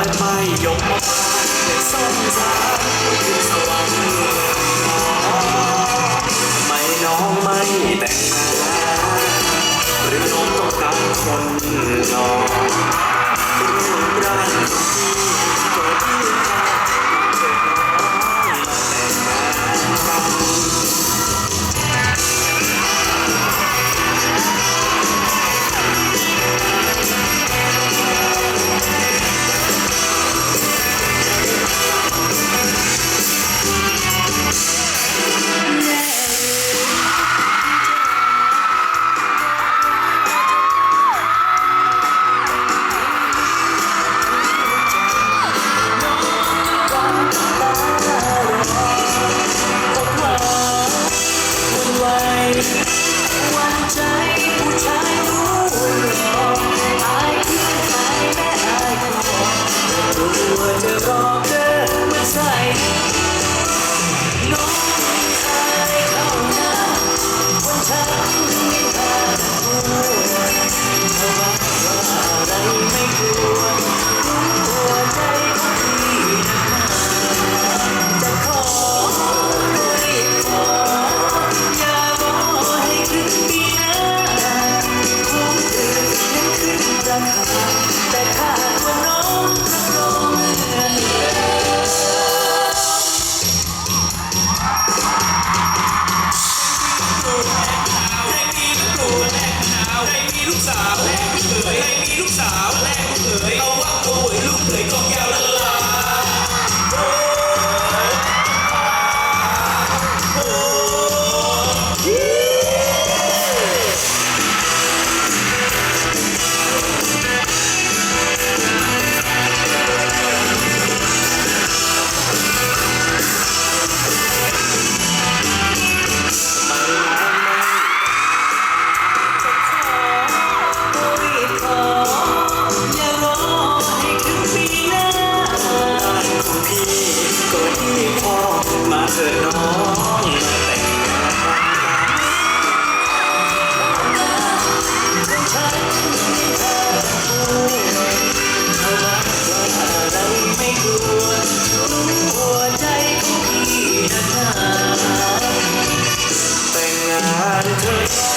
านไม่ยกมาบแต่สงสารคนสวรรค์ไม่น้องไม่แต่งงานหรือน้องต้องการคนหลอกรูปรักที่ Stop. tired. เป็นงานเธอ